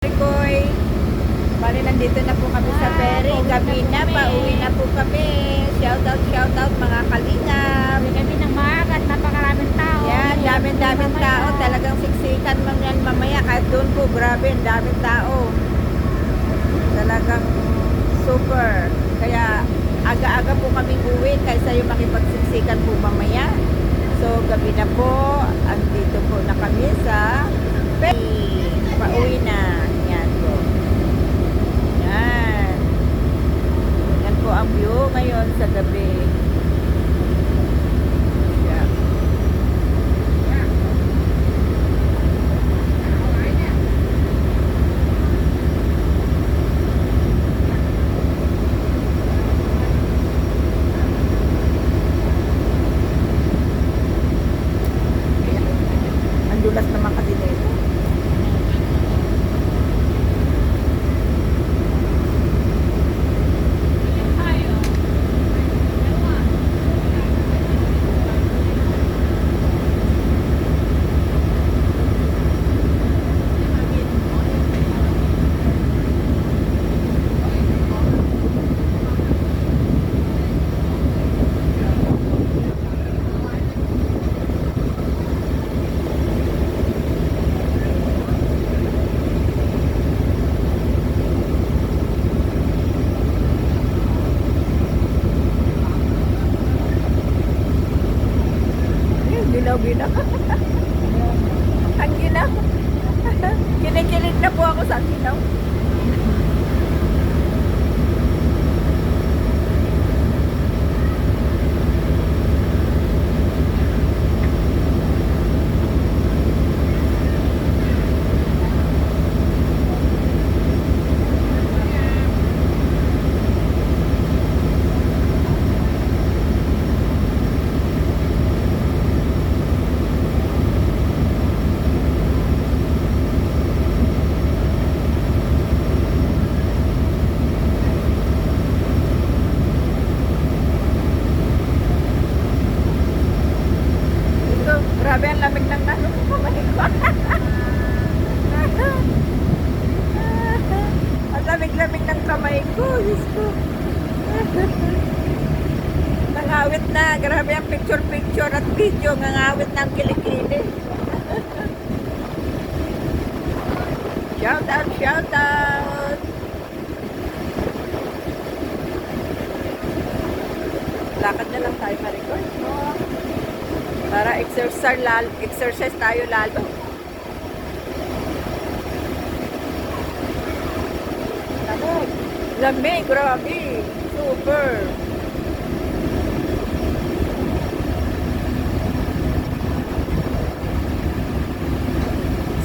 Koy. Bali, nandito na po kami sa ferry. Gabi na, pauwi na po kami. Shout out, shout out mga kalingap. Kami ng maaga at napakaraming tao. Yan, daming-daming tao. Talagang siksikan man yan mamaya. Kahit doon po, grabe, ang daming tao. Talagang super. Kaya aga-aga po kami uwi kaysa yung makipagsiksikan po mamaya. So, gabi na po. Andito po na kami sa ferry. Pauwi na. Yan po. Yan. Yan po ngayon sa gabi. Yan. Ang dulas naman kasi nito. Ayun, Ginaw-ginaw. ang ginaw. Kinikilig na po ako sa ginaw. Ito, grabe ang lamig ng ano ko kamay ko. ang lamig-lamig ng kamay ko. Diyos ko. Nangawit na. Grabe ang picture-picture at video. Nangawit ng kilikili. shout out, shout out. Lakad na lang tayo, Maricoy. Para exercise, lalo, exercise tayo lalo. Lamig. Lamig, grabe. Super.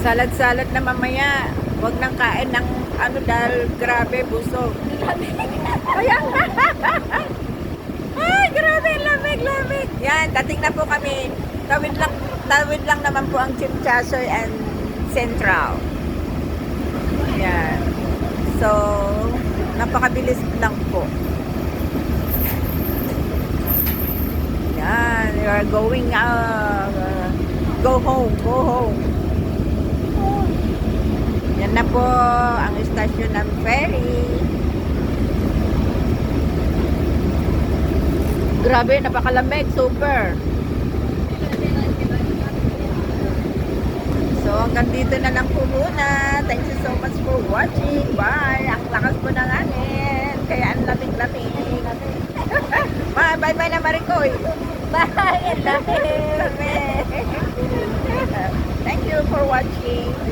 Salad-salad na mamaya. Huwag nang kain ng ano dahil grabe, busog. Kaya nga. Ay, grabe, lamig, lamig. Yan, dating na po kami. Tawid lang, tawid lang naman po ang Chimchasoy and Central. Yan. So, napakabilis lang po. Yan, you are going uh, go home, go home. Yan na po ang istasyon ng ferry. Grabe, napakalamig, super. hanggang dito na lang po muna. Thank you so much for watching. Bye! Ang lakas po ng hangin. Kaya ang lamig-lamig. bye! Bye-bye na Maricoy! Bye! Ang! Thank you for watching.